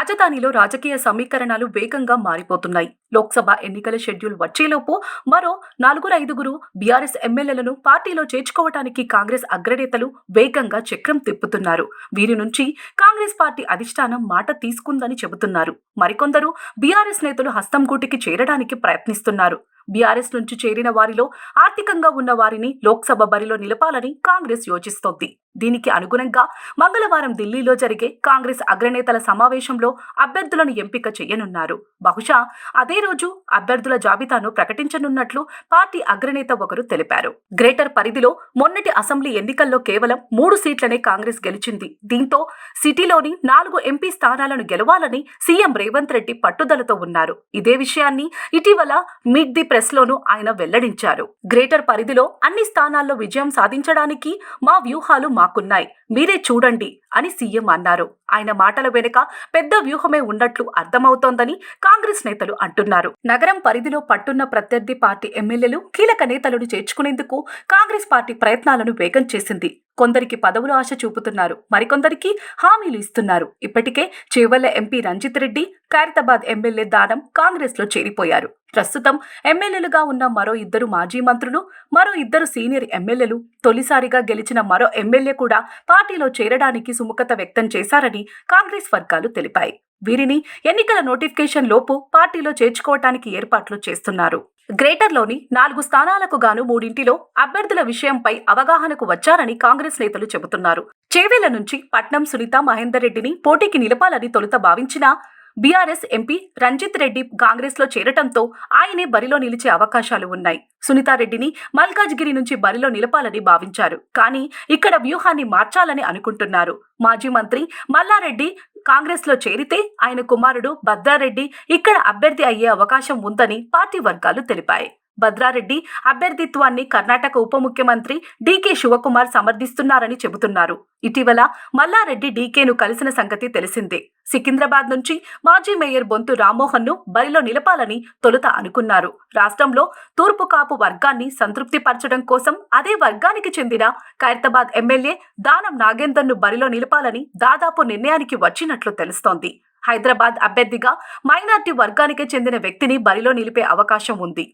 రాజధానిలో రాజకీయ సమీకరణాలు వేగంగా మారిపోతున్నాయి. లోక్సభ ఎన్నికల షెడ్యూల్ వచ్చేలోపు మరో నలుగురు ఐదుగురు బీఆర్ఎస్ ఎమ్మెల్యేలను పార్టీలో చేర్చుకోవటానికి కాంగ్రెస్ అగ్రనేతలు వేగంగా చక్రం తిప్పుతున్నారు. వీరి నుంచి కాంగ్రెస్ పార్టీ అధిష్టానం మాట తీసుకుందని చెబుతున్నారు. మరికొందరు బీఆర్ఎస్ నేతలు హస్తం గూటికి చేరడానికి ప్రయత్నిస్తున్నారు. బీఆర్ఎస్ నుంచి చేరిన వారిలో ఆర్థికంగా ఉన్న వారిని లోక్సభ బరిలో నిలపాలని కాంగ్రెస్ యోచిస్తోంది. దీనికి అనుగుణంగా మంగళవారం ఢిల్లీలో జరిగే కాంగ్రెస్ అగ్రనేతల సమావేశంలో అభ్యర్థులను ఎంపిక చేయనున్నారు. బహుశా అదే రోజు అభ్యర్థుల జాబితాను ప్రకటించనున్నట్లు పార్టీ అగ్రనేత ఒకరు తెలిపారు. గ్రేటర్ పరిధిలో మొన్నటి అసెంబ్లీ ఎన్నికల్లో కేవలం మూడు సీట్లనే కాంగ్రెస్ గెలిచింది. దీంతో సిటీలోని నాలుగు ఎంపీ స్థానాలను గెలవాలని సీఎం రేవంత్ రెడ్డి పట్టుదలతో ఉన్నారు. ఇదే విషయాన్ని ఇటీవల మీట్ ది ప్రెస్ లోను ఆయన వెల్లడించారు. గ్రేటర్ పరిధిలో అన్ని స్థానాల్లో విజయం సాధించడానికి మా వ్యూహాలు మాకున్నాయి. మీరే చూడండి అని సీఎం అన్నారు. ఆయన మాటల వెనుక పెద్ద వ్యూహమే ఉన్నట్లు అర్థమవుతోందని కాంగ్రెస్ నేతలు అంటున్నారు. నగరం పరిధిలో పట్టున్న ప్రత్యర్థి పార్టీ ఎమ్మెల్యేలు కీలక నేతలను చేర్చుకునేందుకు కాంగ్రెస్ పార్టీ ప్రయత్నాలను వేగం చేసింది. కొందరికి పదవులు ఆశ చూపుతున్నారు. మరికొందరికి హామీలు ఇస్తున్నారు. ఇప్పటికే చేవల్ల ఎంపీ రంజిత్ రెడ్డి ఖైరతాబాద్ ఎమ్మెల్యే దానం కాంగ్రెస్లో చేరిపోయారు. ప్రస్తుతం ఎమ్మెల్యేలుగా ఉన్న మరో ఇద్దరు మాజీ మంత్రులు మరో ఇద్దరు సీనియర్ ఎమ్మెల్యేలు తొలిసారిగా గెలిచిన మరో ఎమ్మెల్యే కూడా పార్టీలో చేరడానికి సుముఖత వ్యక్తం చేశారని కాంగ్రెస్ వర్గాలు తెలిపాయి. వీరిని ఎన్నికల నోటిఫికేషన్ లోపు పార్టీలో చేర్చుకోవటానికి ఏర్పాట్లు చేస్తున్నారు. గ్రేటర్లోని నాలుగు స్థానాలకు గాను మూడింటిలో అభ్యర్థుల విషయంపై అవగాహనకు వచ్చారని కాంగ్రెస్ నేతలు చెబుతున్నారు. చేవేల నుంచి పట్నం సునీత మహేందర్ రెడ్డిని పోటీకి నిలపాలని తొలుత భావించినా బీఆర్ఎస్ ఎంపీ రంజిత్ రెడ్డి కాంగ్రెస్లో చేరటంతో ఆయనే బరిలో నిలిచే అవకాశాలు ఉన్నాయి. సునీతారెడ్డిని మల్కాజ్గిరి నుంచి బరిలో నిలపాలని భావించారు. కానీ ఇక్కడ వ్యూహాన్ని మార్చాలని అనుకుంటున్నారు. మాజీ మంత్రి మల్లారెడ్డి కాంగ్రెస్లో చేరితే ఆయన కుమారుడు భద్రారెడ్డి ఇక్కడ అభ్యర్థి అయ్యే అవకాశం ఉందని పార్టీ వర్గాలు తెలిపాయి. భద్రారెడ్డి అభ్యర్థిత్వాన్ని కర్ణాటక ఉప ముఖ్యమంత్రి డీకే శివకుమార్ సమర్థిస్తున్నారని చెబుతున్నారు. ఇటీవల మల్లారెడ్డి డీకేను కలిసిన సంగతి తెలిసిందే. సికింద్రాబాద్ నుంచి మాజీ మేయర్ బొంతు రామ్మోహన్ను బరిలో నిలపాలని తొలుత అనుకున్నారు. రాష్ట్రంలో తూర్పు కాపు వర్గాన్ని సంతృప్తిపరచడం కోసం అదే వర్గానికి చెందిన ఖైరతాబాద్ ఎమ్మెల్యే దానం నాగేందర్ను బరిలో నిలపాలని దాదాపు నిర్ణయానికి వచ్చినట్లు తెలుస్తోంది. హైదరాబాద్ అభ్యర్థిగా మైనార్టీ వర్గానికి చెందిన వ్యక్తిని బరిలో నిలిపే అవకాశం ఉంది.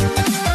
Thank you.